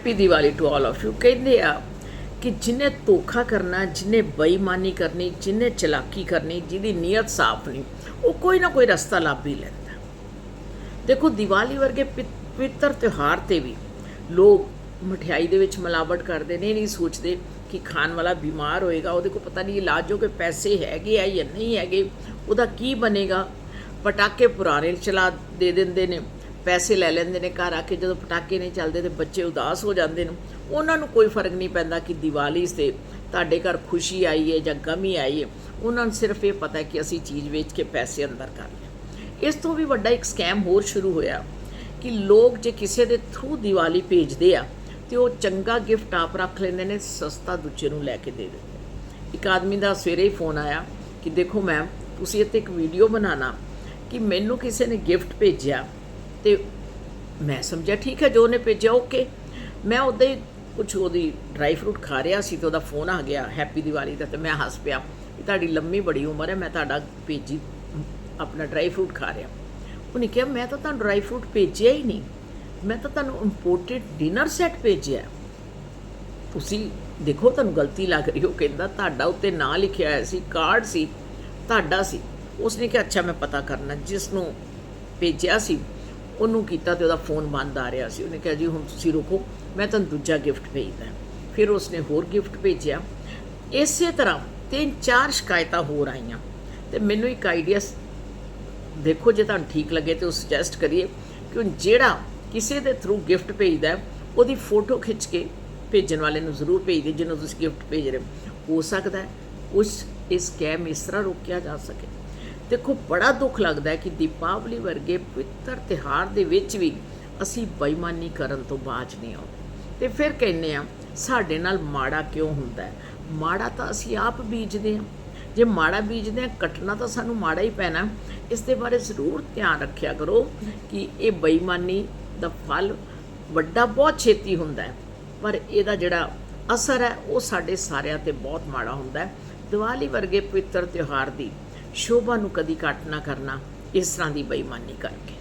Happy Diwali to all of you ਕਹਿੰਦੇ ਆ ਕਿ ਜਿਨੇ ਧੋਖਾ ਕਰਨਾ, ਜਿਨੇ ਬੇਈਮਾਨੀ ਕਰਨੀ, ਜਿਨੇ ਚਲਾਕੀ ਕਰਨੀ, ਜਿਹਦੀ ਨੀਅਤ ਸਾਫ਼ ਨਹੀਂ, ਉਹ ਕੋਈ ਨਾ ਕੋਈ ਰਸਤਾ ਲੱਭ ਹੀ ਲੈਂਦਾ। ਦੇਖੋ, ਦੀਵਾਲੀ ਵਰਗੇ ਪਿ- ਪਵਿੱਤਰ ਤਿਉਹਾਰ ਤੇ ਵੀ ਲੋਕ ਮਠਿਆਈ ਦੇ ਵਿੱਚ ਮਿਲਾਵਟ ਕਰਦੇ ਨੇ ਇਹ ਨਹੀਂ ਸੋਚਦੇ ਕਿ ਖਾਣ ਵਾਲਾ ਬਿਮਾਰ ਹੋਏਗਾ, ਉਹਦੇ ਕੋਲ ਪਤਾ ਨਹੀਂ ਇਲਾਜ ਹੋ ਕੇ ਪੈਸੇ ਹੈਗੇ ਆ ਜਾਂ ਨਹੀਂ ਹੈਗੇ, ਉਹਦਾ ਕੀ ਬਣੇਗਾ? ਪਟਾਕੇ ਪੁਰਾਣੇ ਚਲਾ ਦੇ ਦਿੰਦੇ ਨੇ। ਪੈਸੇ ਲੈ ਲੈਂਦੇ ਨੇ ਘਰ ਆ ਕੇ, ਜਦੋਂ ਪਟਾਕੇ ਨਹੀਂ ਚੱਲਦੇ ਤੇ ਬੱਚੇ ਉਦਾਸ ਹੋ ਜਾਂਦੇ ਨੇ। ਉਹਨਾਂ ਨੂੰ ਕੋਈ ਫ਼ਰਕ ਨਹੀਂ ਪੈਂਦਾ ਕਿ ਦੀਵਾਲੀ ਤੇ ਤੁਹਾਡੇ ਘਰ ਖੁਸ਼ੀ ਆਈ ਹੈ ਜਾਂ ਗਮੀ ਆਈ ਹੈ ਉਹਨਾਂ ਨੂੰ ਸਿਰਫ ਇਹ ਪਤਾ ਕਿ ਅਸੀਂ ਚੀਜ਼ ਵੇਚ ਕੇ ਪੈਸੇ ਅੰਦਰ ਕਰ ਲਏ। ਇਸ ਤੋਂ ਵੀ ਵੱਡਾ ਇੱਕ ਸਕੈਮ ਹੋਰ ਸ਼ੁਰੂ ਹੋਇਆ ਕਿ ਲੋਕ ਜੇ ਕਿਸੇ ਦੇ ਥਰੂ ਦੀਵਾਲੀ ਭੇਜਦੇ ਆ, ਤੇ ਉਹ ਚੰਗਾ ਗਿਫਟ ਆਪ ਰੱਖ ਲੈਂਦੇ ਨੇ, ਸਸਤਾ ਦੂਜੇ ਨੂੰ ਲੈ ਕੇ ਦੇ ਦਿੰਦੇ ਇੱਕ ਆਦਮੀ ਦਾ ਸਵੇਰੇ ਹੀ ਫੋਨ ਆਇਆ ਕਿ ਦੇਖੋ ਮੈਮ ਤੁਸੀਂ ਇੱਥੇ ਇੱਕ ਵੀਡੀਓ ਬਣਾਣਾ ਕਿ ਮੈਨੂੰ ਕਿਸੇ ਨੇ ਗਿਫਟ ਭੇਜਿਆ ਤੇ ਮੈਂ ਸਮਝਿਆ, ਠੀਕ ਹੈ, ਜੋ ਉਹਨੇ ਭੇਜਿਆ, ਓਕੇ। ਮੈਂ ਉਹਦੇ ਹੀ ਕੁਝ ਉਹਦੀ ਡਰਾਈ ਫਰੂਟ ਖਾ ਰਿਹਾ ਸੀ ਤੇ ਉਹਦਾ ਫੋਨ ਆ ਗਿਆ, ਹੈਪੀ ਦੀਵਾਲੀ ਦਾ, ਤੇ ਮੈਂ ਹੱਸ ਪਿਆ। ਕਿ ਤੁਹਾਡੀ ਲੰਮੀ ਬੜੀ ਉਮਰ ਹੈ, ਮੈਂ ਤੁਹਾਡਾ ਭੇਜੀ, ਆਪਣਾ ਡਰਾਈ ਫਰੂਟ ਖਾ ਰਿਹਾ। ਉਹਨੇ ਕਿਹਾ, ਮੈਂ ਤਾਂ ਤੁਹਾਨੂੰ ਡਰਾਈ ਫਰੂਟ ਭੇਜਿਆ ਹੀ ਨਹੀਂ। ਮੈਂ ਤਾਂ ਤੁਹਾਨੂੰ ਇੰਪੋਰਟਡ ਡਿਨਰ ਸੈੱਟ ਭੇਜਿਆ ਤੁਸੀਂ ਦੇਖੋ, ਤੁਹਾਨੂੰ ਗਲਤੀ ਲੱਗ ਰਹੀ ਹੋ, ਕਹਿੰਦਾ, ਤੁਹਾਡਾ ਉੱਤੇ ਨਾਂ ਲਿਖਿਆ ਹੋਇਆ ਸੀ ਕਾਰਡ ਸੀ, ਤੁਹਾਡਾ ਸੀ। ਉਸਨੇ ਕਿਹਾ, ਅੱਛਾ, ਮੈਂ ਪਤਾ ਕਰਨਾ। ਜਿਸ ਨੂੰ ਭੇਜਿਆ ਸੀ ਉਹਨੂੰ ਕੀਤਾ ਤੇ ਉਹਦਾ ਫੋਨ ਬੰਦ ਆ ਰਿਹਾ ਸੀ। ਉਹਨੇ ਕਿਹਾ, ਜੀ, ਹੁਣ ਤੁਸੀਂ ਰੁਕੋ, ਮੈਂ ਤੁਹਾਨੂੰ ਦੂਜਾ ਗਿਫਟ ਭੇਜਦਾ ਫਿਰ ਉਸਨੇ ਹੋਰ ਗਿਫਟ ਭੇਜਿਆ। ਇਸੇ ਤਰ੍ਹਾਂ ਤਿੰਨ ਚਾਰ ਸ਼ਿਕਾਇਤਾਂ ਹੋਰ ਆਈਆਂ। ਤੇ ਮੈਨੂੰ ਇੱਕ ਆਈਡੀਆ ਦੇਖੋ ਜੇ ਤੁਹਾਨੂੰ ਠੀਕ ਲੱਗੇ ਤੇ ਉਹ ਸੁਜੈਸਟ ਕਰੀਏ ਕਿ ਜਿਹੜਾ ਕਿਸੇ ਦੇ ਥਰੂ ਗਿਫਟ ਭੇਜਦਾ ਉਹਦੀ ਫੋਟੋ ਖਿੱਚ ਕੇ ਭੇਜਣ ਵਾਲੇ ਨੂੰ ਜ਼ਰੂਰ ਭੇਜ ਦੇ ਜਿਹਨੂੰ ਤੁਸੀਂ ਗਿਫਟ ਭੇਜ ਰਹੇ ਹੋ। ਸਕਦਾ ਉਸ ਇਸ ਸਕੈਮ ਇਸ ਤਰ੍ਹਾਂ ਰੋਕਿਆ ਜਾ ਸਕੇ। ਦੇਖੋ, ਬੜਾ ਦੁੱਖ ਲੱਗਦਾ ਹੈ ਕਿ ਦੀਪਾਵਲੀ ਵਰਗੇ ਪਵਿੱਤਰ ਤਿਹਾਰ ਦੇ ਵਿੱਚ ਵੀ ਅਸੀਂ ਬੇਈਮਾਨੀ ਕਰਨ ਤੋਂ ਬਾਜ ਨਹੀਂ ਆਉਂਦੇ। ਤੇ ਫਿਰ ਕਹਿੰਨੇ ਆ ਸਾਡੇ ਨਾਲ ਮਾੜਾ ਕਿਉਂ ਹੁੰਦਾ ਹੈ? ਮਾੜਾ ਤਾਂ ਅਸੀਂ ਆਪ ਬੀਜਦੇ ਹਾਂ। ਜੇ ਮਾੜਾ ਬੀਜਦੇ ਹਾਂ, ਕੱਟਣਾ ਤਾਂ ਸਾਨੂੰ ਮਾੜਾ ਹੀ ਪੈਣਾ। ਇਸ ਦੇ ਬਾਰੇ ਜ਼ਰੂਰ ਧਿਆਨ ਰੱਖਿਆ ਕਰੋ ਕਿ ਇਹ ਬੇਈਮਾਨੀ ਦਾ ਫਲ ਵੱਡਾ ਬਹੁਤ ਛੇਤੀ ਹੁੰਦਾ ਹੈ। ਪਰ ਇਹਦਾ ਜਿਹੜਾ ਅਸਰ ਹੈ, ਉਹ ਸਾਡੇ ਸਾਰਿਆਂ ਤੇ ਬਹੁਤ ਮਾੜਾ ਹੁੰਦਾ ਹੈ। ਦੀਵਾਲੀ ਵਰਗੇ ਪਵਿੱਤਰ ਤਿਉਹਾਰ ਦੀ ਸ਼ੋਭਾ ਨੂੰ ਕਦੀ ਘੱਟ ਨਾ ਕਰਨਾ ਇਸ ਤਰ੍ਹਾਂ ਦੀ ਬੇਈਮਾਨੀ ਕਰਕੇ।